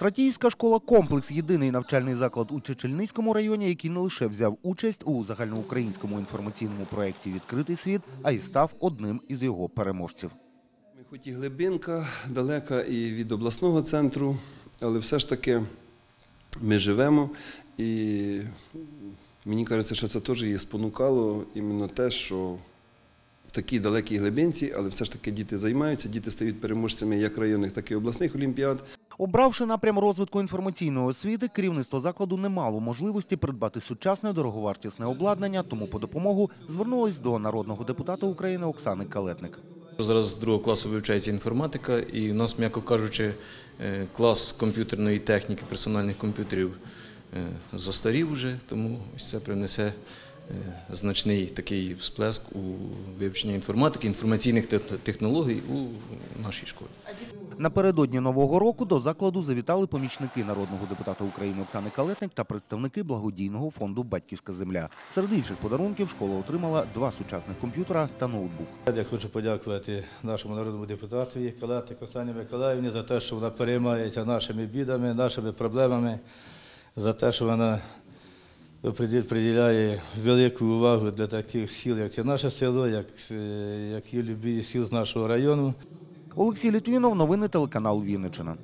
Стратіївська школа комплекс єдиний навчальний заклад у Чечельницькому районі, який не лише взяв участь у загальноукраїнському інформаційному проєкті Відкритий світ, а й став одним із його переможців. Ми хоч і глибинка, далека і від обласного центру, але все ж таки ми живемо. І мені кажеться, що це теж її спонукало іменно те, що в такій далекій глибинці, але все ж таки діти займаються, діти стають переможцями як районних, так і обласних олімпіад. Обравши напрям розвитку інформаційної освіти, керівництво закладу не мало можливості придбати сучасне дороговартісне обладнання, тому по допомогу звернулось до народного депутата України Оксани Калетник. Зараз з другого класу вивчається інформатика, і у нас, м'яко кажучи, е, клас комп'ютерної техніки, персональних комп'ютерів е, застарів уже, тому ось це принесе значний такий всплеск у вивченні інформатики, інформаційних технологій у нашій школі. Напередодні нового року до закладу завітали помічники народного депутата України Оксани Калетник та представники благодійного фонду Батьківська земля. Серед інших подарунків школа отримала два сучасних комп'ютера та ноутбук. Я хочу подякувати нашому народному депутатові Калатик Оксані Миколаївні за те, що вона переймається нашими бідами, нашими проблемами, за те, що вона приділяє велику увагу для таких сіл, як це наше село, як, е, як і любі сіл з нашого району. Олексій Літвінов, новини телеканал Вінниччина.